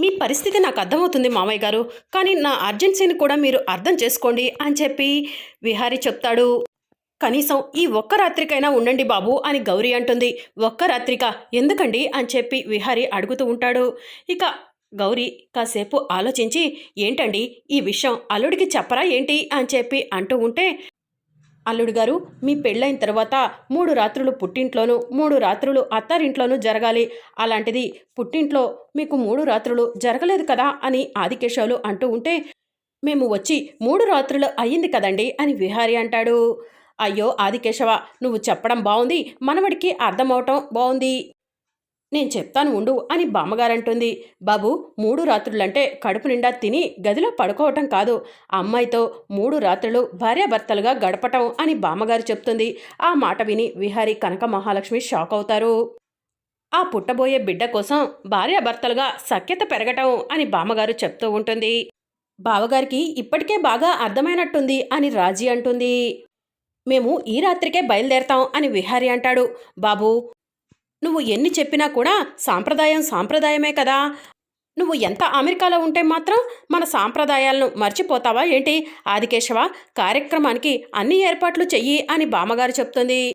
మీ పరిస్థితి నాకు అర్థమవుతుంది మామయ్య గారు. కానీ నా అర్జెన్సీని కూడా మీరు అర్థం చేసుకోండి అని చెప్పి విహారీ చెప్తాడు. కనీసం ఈ ఒక్క రాత్రికైనా ఉండండి బాబు అని గౌరీ అంటుంది. ఒక్క రాత్రిక? ఎందుకండి? అని చెప్పి విహారీ అడుగుతూ ఉంటాడు. ఇక గౌరీ కాసేపు ఆలోచించి ఏంటండి? ఈ విషయం అల్లుడికి చెప్పరా ఏంటి? అని చెప్పి అంటూ ఉంటే అల్లుడు గారు మీ పెళ్ళైన తర్వాత మూడు రాత్రులు పుట్టింట్లోనూ మూడు రాత్రులు అత్తారింట్లోనూ జరగాలి. అలాంటిది పుట్టింట్లో మీకు మూడు రాత్రులు జరగలేదు కదా అని ఆదికేశవులు అంటూ ఉంటే మేము వచ్చి మూడు రాత్రులు అయ్యింది కదండి అని విహారి అంటాడు. అయ్యో ఆదికేశవ నువ్వు చెప్పడం బాగుంది మనవడికి అర్థమవటం బాగుంది నేను చెప్తాను ఉండు అని బామ్మగారంటుంది. బాబు మూడు రాత్రులంటే కడుపు నిండా తిని గదిలో పడుకోవటం కాదు. అమ్మాయితో మూడు రాత్రులు భార్యాభర్తలుగా గడపటం అని బామ్మగారు చెప్తుంది. ఆ మాట విని విహారి కనక మహాలక్ష్మి షాక్ అవుతారు. ఆ పుట్టబోయే బిడ్డ కోసం భార్యాభర్తలుగా సఖ్యత పెరగటం అని బామ్మగారు చెప్తూ ఉంటుంది. బావగారికి ఇప్పటికే బాగా అర్థమైనట్టుంది అని రాజీ అంటుంది. మేము ఈ రాత్రికే బయలుదేరతాం అని విహారి అంటాడు. బాబు నువ్వు ఎన్ని చెప్పినా కూడా సాంప్రదాయం సాంప్రదాయమే కదా. నువ్వు ఎంత అమెరికాలో ఉంటే మాత్రం మన సాంప్రదాయాలను మర్చిపోతావా ఏంటి? ఆదికేశవ కార్యక్రమానికి అన్ని ఏర్పాట్లు చెయ్యి అని బామ్మగారు చెప్తుంది.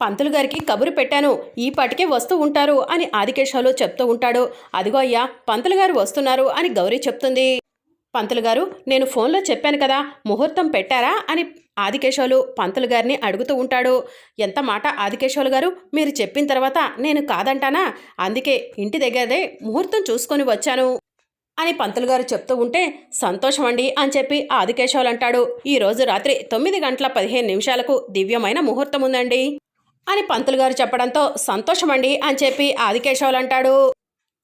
పంతులు గారికి కబురు పెట్టాను ఈ పాటికే వస్తూ ఉంటారు అని ఆదికేశవలో చెప్తూ ఉంటాడు. అదిగో అయ్యా పంతులు గారు వస్తున్నారు అని గౌరీ చెప్తుంది. పంతులు గారు నేను ఫోన్లో చెప్పాను కదా ముహూర్తం పెట్టారా? అని ఆదికేశవులు పంతులు గారిని అడుగుతూ ఉంటాడు. ఎంత మాట ఆదికేశవులు గారు? మీరు చెప్పిన తర్వాత నేను కాదంటానా? అందుకే ఇంటి దగ్గరే ముహూర్తం చూసుకొని వచ్చాను అని పంతులు గారు చెప్తూ ఉంటే సంతోషం అండి అని చెప్పి ఆదికేశవులు అంటాడు. ఈరోజు రాత్రి తొమ్మిది గంటల పదిహేను నిమిషాలకు దివ్యమైన ముహూర్తం ఉందండి అని పంతులు గారు చెప్పడంతో సంతోషమండి అని చెప్పి ఆదికేశవులు అంటాడు.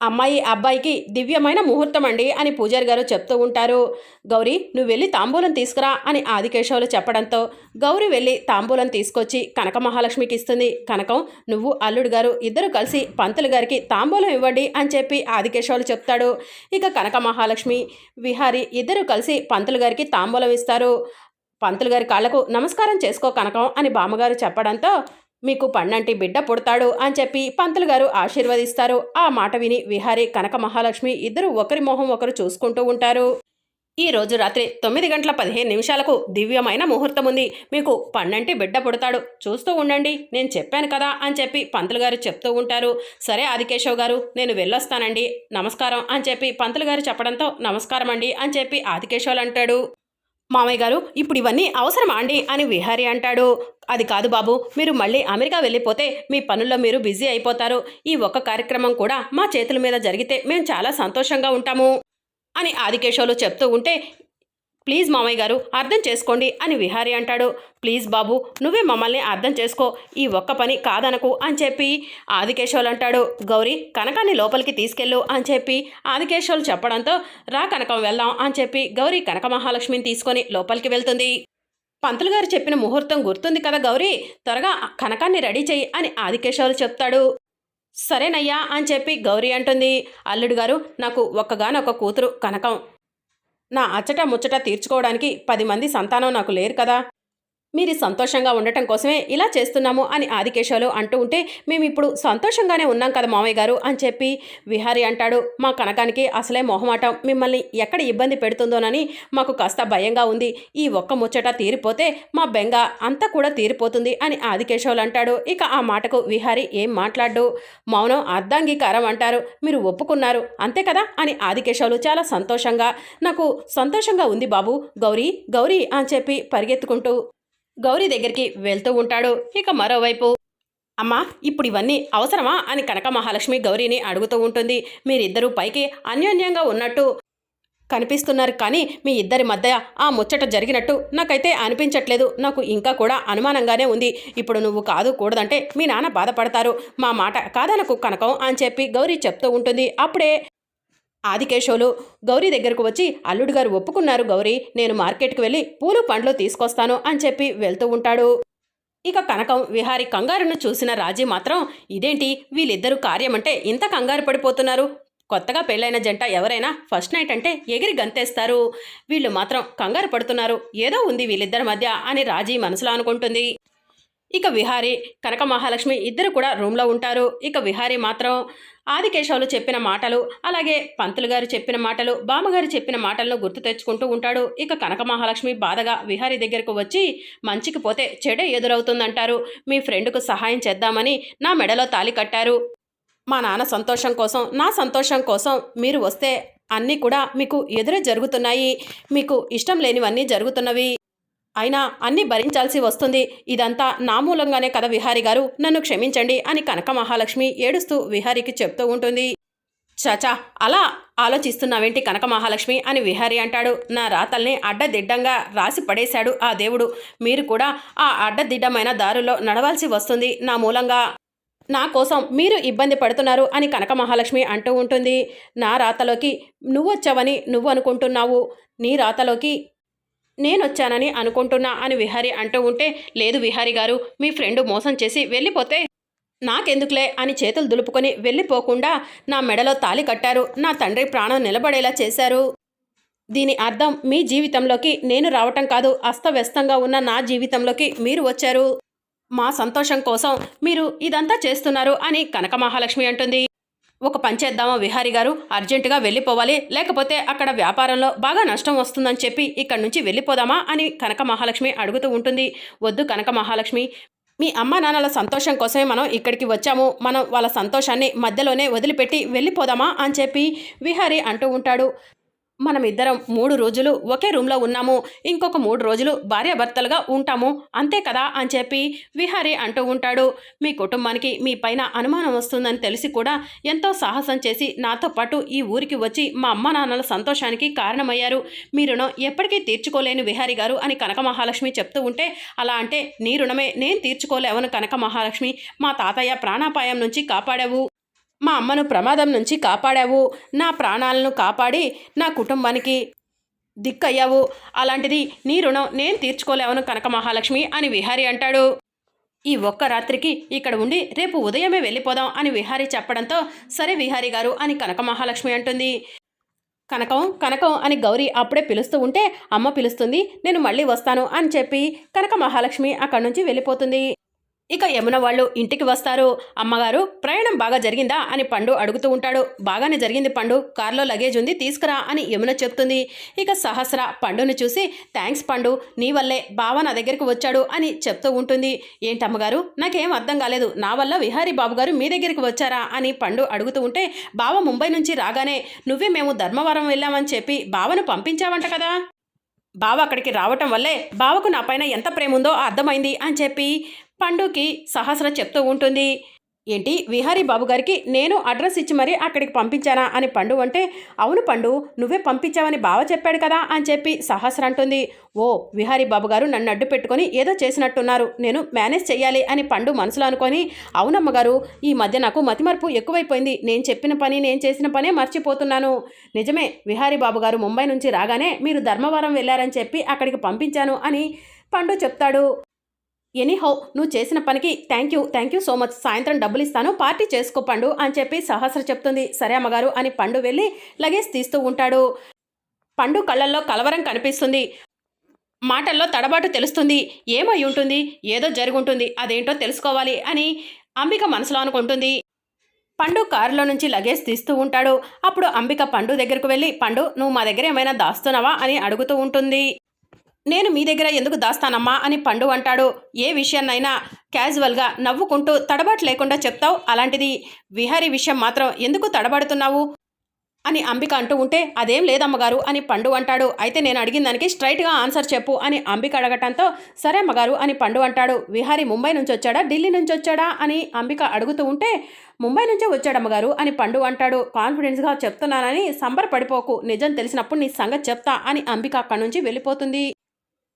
అమ్మాయి అబ్బాయికి దివ్యమైన ముహూర్తం అండి అని పూజారి గారు చెప్తూ ఉంటారు. గౌరీ నువ్వు వెళ్ళి తాంబూలం తీసుకురా అని ఆదికేశవులు చెప్పడంతో గౌరీ వెళ్ళి తాంబూలం తీసుకొచ్చి కనక మహాలక్ష్మికి ఇస్తుంది. కనకం నువ్వు అల్లుడు గారు ఇద్దరు కలిసి పంతులు గారికి తాంబూలం ఇవ్వండి అని చెప్పి ఆదికేశవులు చెప్తాడు. ఇక కనక మహాలక్ష్మి విహారి ఇద్దరు కలిసి పంతులు గారికి తాంబూలం ఇస్తారు. పంతులు గారి కాళ్ళకు నమస్కారం చేసుకో కనకం అని బామ్మగారు చెప్పడంతో మీకు పన్నంటి బిడ్డ పుడతాడు అని చెప్పి పంతులు గారు ఆశీర్వదిస్తారు. ఆ మాట విని విహారీ కనక మహాలక్ష్మి ఇద్దరు ఒకరి మొహం ఒకరు చూసుకుంటూ ఉంటారు. ఈ రోజు రాత్రి తొమ్మిది గంటల పదిహేను నిమిషాలకు దివ్యమైన ముహూర్తం ఉంది. మీకు పన్నంటి బిడ్డ పుడతాడు. చూస్తూ ఉండండి నేను చెప్పాను కదా అని చెప్పి పంతులు గారు చెప్తూ ఉంటారు. సరే ఆదికేశవ్ గారు నేను వెళ్ళొస్తానండి. నమస్కారం అని చెప్పి పంతులు గారు చెప్పడంతో నమస్కారం అండి అని చెప్పి ఆదికేశవులు అంటాడు. మామయ్య గారు ఇప్పుడు ఇవన్నీ అవసరమా అండి? అని విహారీ అంటాడు. అది కాదు బాబు మీరు మళ్ళీ అమెరికా వెళ్ళిపోతే మీ పనుల్లో మీరు బిజీ అయిపోతారు. ఈ ఒక్క కార్యక్రమం కూడా మా చేతుల మీద జరిగితే మేము చాలా సంతోషంగా ఉంటాము. అని ఆదికేశవులు చెప్తూ ఉంటే ప్లీజ్ మామయ్య గారు అర్థం చేసుకోండి అని విహారి అంటాడు. ప్లీజ్ బాబు నువ్వే మమ్మల్ని అర్థం చేసుకో. ఈ ఒక్క పని కాదనకు అని చెప్పి ఆదికేశవులు అంటాడు. గౌరీ కనకాన్ని లోపలికి తీసుకెళ్ళు అని చెప్పి ఆదికేశవులు చెప్పడంతో రా కనకం వెళ్దాం అని చెప్పి గౌరీ కనక మహాలక్ష్మిని తీసుకొని లోపలికి వెళ్తుంది. పంతులు గారు చెప్పిన ముహూర్తం గుర్తుంది కదా గౌరీ? త్వరగా కనకాన్ని రెడీ చెయ్యి అని ఆదికేశవులు చెప్తాడు. సరేనయ్యా అని చెప్పి గౌరీ అంటుంది. అల్లుడు గారు నాకు ఒక్కగానొక్క కూతురు కనకం. నా అచ్చట ముచ్చట తీర్చుకోవడానికి పది మంది సంతానం నాకు లేరు కదా. మీరు సంతోషంగా ఉండటం కోసమే ఇలా చేస్తున్నాము అని ఆదికేశవులు అంటూ ఉంటే మేము ఇప్పుడు సంతోషంగానే ఉన్నాం కదా మామయ్య గారు అని చెప్పి విహారి అంటాడు. మా కనకానికి అసలే మొహమాటం. మిమ్మల్ని ఎక్కడ ఇబ్బంది పెడుతుందోనని మాకు కాస్త భయంగా ఉంది. ఈ ఒక్క ముచ్చట తీరిపోతే మా బెంగ అంతా కూడా తీరిపోతుంది అని ఆదికేశవులు అంటాడు. ఇక ఆ మాటకు విహారి ఏం మాట్లాడు? మౌనం అర్ధాంగీకారం అంటారు. మీరు ఒప్పుకున్నారు. అంతే కదా అని ఆదికేశవులు చాలా సంతోషంగా నాకు సంతోషంగా ఉంది బాబు గౌరీ గౌరీ అని చెప్పి పరిగెత్తుకుంటూ గౌరీ దగ్గరికి వెళ్తూ ఉంటాడు. ఇక మరోవైపు అమ్మా ఇప్పుడు ఇవన్నీ అవసరమా? అని కనక మహాలక్ష్మి గౌరీని అడుగుతూ ఉంటుంది. మీరిద్దరూ పైకి అన్యోన్యంగా ఉన్నట్టు కనిపిస్తున్నారు కానీ మీ ఇద్దరి మధ్య ఆ ముచ్చట జరిగినట్టు నాకైతే అనిపించట్లేదు. నాకు ఇంకా కూడా అనుమానంగానే ఉంది. ఇప్పుడు నువ్వు కాదు కూడదంటే మీ నాన్న బాధపడతారు. మా మాట కాదనకు కనకం అని చెప్పి గౌరీ చెప్తూ ఉంటుంది. అప్పుడే ఆదికేశవులు గౌరీ దగ్గరకు వచ్చి అల్లుడు గారు ఒప్పుకున్నారు గౌరీ నేను మార్కెట్కి వెళ్ళి పూలు పండ్లు తీసుకొస్తాను అని చెప్పి వెళ్తూ ఉంటాడు. ఇక కనకం విహారి కంగారును చూసిన రాజీ మాత్రం ఇదేంటి? వీళ్ళిద్దరూ కార్యమంటే ఇంత కంగారు పడిపోతున్నారు. కొత్తగా పెళ్ళైన జంట ఎవరైనా ఫస్ట్ నైట్ అంటే ఎగిరి గంతేస్తారు. వీళ్ళు మాత్రం కంగారు పడుతున్నారు. ఏదో ఉంది వీళ్ళిద్దరి మధ్య అని రాజీ మనసులో అనుకుంటుంది. ఇక విహారి కనక మహాలక్ష్మి ఇద్దరు కూడా రూమ్లో ఉంటారు. ఇక విహారి మాత్రం ఆదికేశవులు చెప్పిన మాటలు అలాగే పంతులు గారు చెప్పిన మాటలు బామ్మగారు చెప్పిన మాటలను గుర్తు తెచ్చుకుంటూ ఉంటాడు. ఇక కనక మహాలక్ష్మి బాధగా విహారీ దగ్గరకు వచ్చి మంచికి పోతే చెడే ఎదురవుతుందంటారు. మీ ఫ్రెండ్కు సహాయం చేద్దామని నా మెడలో తాలి కట్టారు. మా నాన్న సంతోషం కోసం నా సంతోషం కోసం మీరు వస్తే అన్నీ కూడా మీకు ఎదురే జరుగుతున్నాయి. మీకు ఇష్టం లేనివన్నీ జరుగుతున్నవి. అయినా అన్నీ భరించాల్సి వస్తుంది. ఇదంతా నా మూలంగానే కదా విహారి గారు? నన్ను క్షమించండి అని కనక మహాలక్ష్మి ఏడుస్తూ విహారికి చెప్తూ ఉంటుంది. చచా అలా ఆలోచిస్తున్నావేంటి కనక మహాలక్ష్మి అని విహారి అంటాడు. నా రాతల్ని అడ్డదిడ్డంగా రాసి పడేశాడు ఆ దేవుడు. మీరు కూడా ఆ అడ్డదిడ్డమైన దారుల్లో నడవాల్సి వస్తుంది నా మూలంగా. నా కోసం మీరు ఇబ్బంది పడుతున్నారు అని కనక మహాలక్ష్మి అంటూ ఉంటుంది. నా రాతలోకి నువ్వు వచ్చావని నువ్వు అనుకుంటున్నావు నీ రాతలోకి నేను వచ్చానని అనుకుంటున్నా అని విహారి అంటూ ఉంటే లేదు విహారి గారు మీ ఫ్రెండ్ మోసం చేసి వెళ్ళిపోతే నాకెందుకులే అని చేతులు దులుపుకొని వెళ్ళిపోకుండా నా మెడలో తాలి కట్టారు. నా తండ్రి ప్రాణం నిలబడేలా చేశారు. దీని అర్థం మీ జీవితంలోకి నేను రావటం కాదు అస్తవ్యస్తంగా ఉన్న నా జీవితంలోకి మీరు వచ్చారు. మా సంతోషం కోసం మీరు ఇదంతా చేస్తున్నారు అని కనక మహాలక్ష్మి అంటుంది. ఒక పని చేద్దామా విహారి గారు? అర్జెంటుగా వెళ్ళిపోవాలి. లేకపోతే అక్కడ వ్యాపారంలో బాగా నష్టం వస్తుందని చెప్పి ఇక్కడి నుంచి వెళ్ళిపోదామా అని కనక మహాలక్ష్మి అడుగుతూ ఉంటుంది. వద్దు కనక మహాలక్ష్మి. మీ అమ్మ నాన్నల సంతోషం కోసమే మనం ఇక్కడికి వచ్చాము. మనం వాళ్ళ సంతోషాన్ని మధ్యలోనే వదిలిపెట్టి వెళ్ళిపోదామా అని చెప్పి విహారి అంటూ ఉంటాడు. మనం ఇద్దరం మూడు రోజులు ఒకే రూమ్లో ఉన్నాము. ఇంకొక మూడు రోజులు భార్యాభర్తలుగా ఉంటాము. అంతే కదా అని చెప్పి విహారి అంటూ ఉంటాడు. మీ కుటుంబానికి మీ పైన అనుమానం వస్తుందని తెలిసి కూడా ఎంతో సాహసం చేసి నాతో పాటు ఈ ఊరికి వచ్చి మా అమ్మ నాన్నల సంతోషానికి కారణమయ్యారు. మీ రుణం ఎప్పటికీ తీర్చుకోలేని విహారి గారు అని కనక మహాలక్ష్మి చెప్తూ ఉంటే అలా అంటే నీ రుణమే నేను తీర్చుకోలేవను కనక మహాలక్ష్మి మా తాతయ్య ప్రాణాపాయం నుంచి కాపాడావు. మా అమ్మను ప్రమాదం నుంచి కాపాడావు. నా ప్రాణాలను కాపాడి నా కుటుంబానికి దిక్కయ్యావు. అలాంటిది నీ రుణం నేను తీర్చుకోలేవను కనక మహాలక్ష్మి అని విహారి అంటాడు. ఈ ఒక్క రాత్రికి ఇక్కడ ఉండి రేపు ఉదయమే వెళ్ళిపోదాం అని విహారి చెప్పడంతో సరే విహారి గారు అని కనక మహాలక్ష్మి అంటుంది. కనకం కనకం అని గౌరీ అప్పుడే పిలుస్తూ ఉంటే అమ్మ పిలుస్తుంది నేను మళ్ళీ వస్తాను అని చెప్పి కనక మహాలక్ష్మి అక్కడి నుంచి వెళ్ళిపోతుంది. ఇక యమున వాళ్ళు ఇంటికి వస్తారు. అమ్మగారు ప్రయాణం బాగా జరిగిందా అని పండు అడుగుతూ ఉంటాడు. బాగానే జరిగింది పండు. కారులో లగేజ్ ఉంది తీసుకురా అని యమున చెప్తుంది. ఇక సహస్ర పండుని చూసి థ్యాంక్స్ పండు నీ వల్లే బావ నా దగ్గరికి వచ్చాడు అని చెప్తూ ఉంటుంది. ఏంటమ్మగారు నాకేం అర్థం కాలేదు. నా వల్ల విహారీ బాబు గారు మీ దగ్గరికి వచ్చారా? అని పండు అడుగుతూ ఉంటే బావ ముంబై నుంచి రాగానే నువ్వే మేము ధర్మవరం వెళ్ళామని చెప్పి బావను పంపించావంట కదా? బావ అక్కడికి రావటం వల్లే బావకు నా పైన ఎంత ప్రేమ ఉందో అర్థమైంది అని చెప్పి పండుకి సహస్ర చెప్తూ ఉంటుంది. ఏంటి? విహారీ బాబు గారికి నేను అడ్రస్ ఇచ్చి మరీ అక్కడికి పంపించానా? అని పండు అంటే అవును పండు నువ్వే పంపించావని బావ చెప్పాడు కదా అని చెప్పి సహస్ర అంటుంది. ఓ విహారీ బాబు గారు నన్ను అడ్డు పెట్టుకొని ఏదో చేసినట్టున్నారు. నేను మేనేజ్ చెయ్యాలి అని పండు మనసులో అనుకొని అవునమ్మగారు ఈ మధ్య నాకు మతిమరుపు ఎక్కువైపోయింది. నేను చెప్పిన పని నేను చేసిన పనే మర్చిపోతున్నాను. నిజమే విహారీ బాబు గారు ముంబై నుంచి రాగానే మీరు ధర్మవరం వెళ్ళారని చెప్పి అక్కడికి పంపించాను అని పండు చెప్తాడు. ఎనీహౌ నువ్వు చేసిన పనికి thank you thank you so much సాయంత్రం డబ్బులు ఇస్తాను పార్టీ చేసుకో పండు అని చెప్పి సహస్ర చెప్తుంది సరే అమ్మగారు అని పండు వెళ్ళి లగేజ్ తీస్తూ ఉంటాడు. పండు కళ్ళల్లో కలవరం కనిపిస్తుంది. మాటల్లో తడబాటు తెలుస్తుంది. ఏమై ఉంటుంది? ఏదో జరుగుంటుంది. అదేంటో తెలుసుకోవాలి అని అంబిక మనసులో అనుకుంటుంది. పండు కారులో నుంచి లగేజ్ తీస్తూ ఉంటాడు. అప్పుడు అంబిక పండు దగ్గరకు వెళ్ళి పండు నువ్వు మా దగ్గర ఏమైనా దాస్తున్నావా? అని అడుగుతూ ఉంటుంది. నేను మీ దగ్గర ఎందుకు దాస్తానమ్మా అని పండు అంటాడు. ఏ విషయాన్నైనా క్యాజువల్గా నవ్వుకుంటూ తడబాటు లేకుండా చెప్తావు? అలాంటిది విహారీ విషయం మాత్రం ఎందుకు తడబడుతున్నావు? అని అంబిక అంటూ ఉంటే అదేం లేదమ్మగారు అని పండు అంటాడు. అయితే నేను అడిగిన దానికి స్ట్రైట్గా ఆన్సర్ చెప్పు అని అంబిక అడగటంతో సరే అమ్మగారు అని పండు అంటాడు. విహారీ ముంబై నుంచి వచ్చాడా? ఢిల్లీ నుంచి వచ్చాడా? అని అంబిక అడుగుతూ ఉంటే ముంబై నుంచే వచ్చాడమ్మగారు అని పండు అంటాడు. కాన్ఫిడెన్స్గా చెప్తున్నానని సంబరపడిపోకు. నిజం తెలిసినప్పుడు నీ సంగతి చెప్తా అని అంబిక అక్కడి నుంచి వెళ్ళిపోతుంది.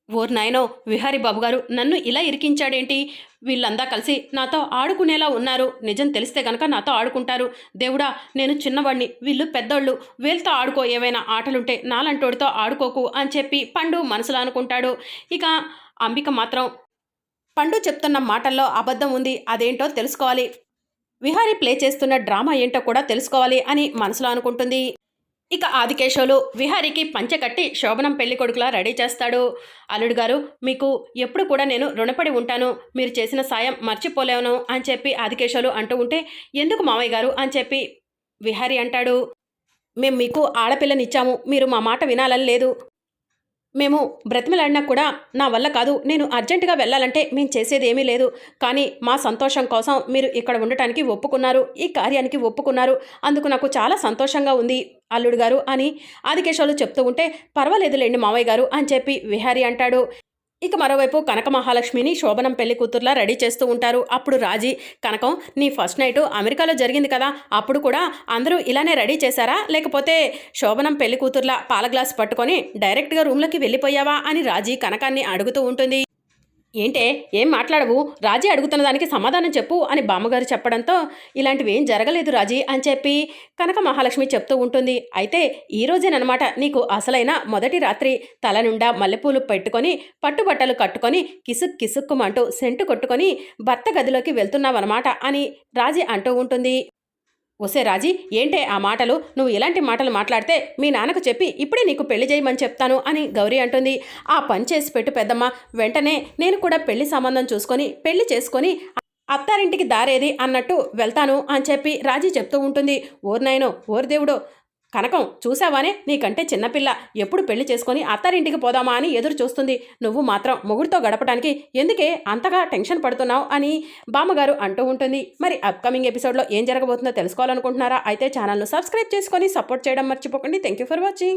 ఓర్ నాయనో విహారీ బాబు గారు నన్ను ఇలా ఇరికించాడేంటి? వీళ్ళందా కలిసి నాతో ఆడుకునేలా ఉన్నారు. నిజం తెలిస్తే గనక నాతో ఆడుకుంటారు. దేవుడా నేను చిన్నవాడిని వీళ్ళు పెద్దోళ్ళు. వీళ్ళతో ఆడుకో ఏవైనా ఆటలుంటే నాలంటోడితో ఆడుకోకు అని చెప్పి పండు మనసులో అనుకుంటాడు. ఇక అంబిక మాత్రం పండు చెప్తున్న మాటల్లో అబద్ధం ఉంది అదేంటో తెలుసుకోవాలి. విహారీ ప్లే చేస్తున్న డ్రామా ఏంటో కూడా తెలుసుకోవాలి అని మనసులో అనుకుంటుంది. ఇక ఆదికేశవులు విహారికి పంచె కట్టి శోభనం పెళ్ళి కొడుకులా రెడీ చేస్తాడు. అల్లుడు గారు మీకు ఎప్పుడు కూడా నేను రుణపడి ఉంటాను. మీరు చేసిన సాయం మర్చిపోలేను అని చెప్పి ఆదికేశవులు అంటూ ఉంటే ఎందుకు మావయ్య గారు? అని చెప్పి విహారి అంటాడు. మేము మీకు ఆడపిల్లనిచ్చాము మీరు మా మాట వినాలని లేదు. మేము బ్రతిమలాడినా కూడా నా వల్ల కాదు. నేను అర్జెంటుగా వెళ్ళాలంటే మేము చేసేది ఏమీ లేదు. కానీ మా సంతోషం కోసం మీరు ఇక్కడ ఉండటానికి ఒప్పుకున్నారు. ఈ కార్యానికి ఒప్పుకున్నారు. అందుకు నాకు చాలా సంతోషంగా ఉంది అల్లుడు గారు అని ఆదికేశవులు చెప్తూ ఉంటే పర్వాలేదులేండి మావయ్య గారు అని చెప్పి విహారి అంటాడు. ఇక మరోవైపు కనక మహాలక్ష్మిని శోభనం పెళ్ళి కూతుర్లా రెడీ చేస్తూ ఉంటారు. అప్పుడు రాజీ కనకం నీ ఫస్ట్ నైట్ అమెరికాలో జరిగింది కదా అప్పుడు కూడా అందరూ ఇలానే రెడీ చేశారా? లేకపోతే శోభనం పెళ్ళి కూతుర్లా పాల గ్లాస్ పట్టుకొని డైరెక్ట్గా రూమ్లోకి వెళ్ళిపోయావా? అని రాజీ కనకాన్ని అడుగుతూ ఉంటుంది. ఏంటే ఏం మాట్లాడవు? రాజీ అడుగుతున్న దానికి సమాధానం చెప్పు అని బామ్మగారు చెప్పడంతో ఇలాంటివి ఏం జరగలేదు రాజీ అని చెప్పి కనక మహాలక్ష్మి చెప్తూ ఉంటుంది. అయితే ఈ రోజేనమాట నీకు అసలైన మొదటి రాత్రి. తల నిండా మల్లెపూలు పెట్టుకొని పట్టుబట్టలు కట్టుకొని కిసుక్ కిసుక్కుమంటూ సెంటు కొట్టుకొని భర్త గదిలోకి వెళ్తున్నావన్నమాట అని రాజీ అంటూ ఉంటుంది. ఒసే రాజీ ఏంటే ఆ మాటలు? నువ్వు ఇలాంటి మాటలు మాట్లాడితే మీ నాన్నకు చెప్పి ఇప్పుడే నీకు పెళ్ళి చేయమని చెప్తాను అని గౌరీ అంటుంది. ఆ పని చేసి పెట్టు పెద్దమ్మ. వెంటనే నేను కూడా పెళ్ళి సంబంధం చూసుకొని పెళ్ళి చేసుకొని అత్తారింటికి దారేది అన్నట్టు వెళ్తాను అని చెప్పి రాజీ చెప్తూ ఉంటుంది. ఓర్నాయనో ఓర్ దేవుడో కనకం చూసావానే నీకంటే చిన్నపిల్ల ఎప్పుడు పెళ్ళి చేసుకొని అత్తారింటికి పోదామా అని ఎదురు చూస్తుంది. నువ్వు మాత్రం మొగుడితో గడపడానికి ఎందుకే అంతగా టెన్షన్ పడుతున్నావు అని బామ్మగారు అంటూ ఉంటుంది. మరి అప్కమింగ్ ఎపిసోడ్లో ఏం జరగబోతుందో తెలుసుకోవాలనుకుంటున్నారా? అయితే ఛానల్ను సబ్స్క్రైబ్ చేసుకొని సపోర్ట్ చేయడం మర్చిపోకండి. Thank you for watching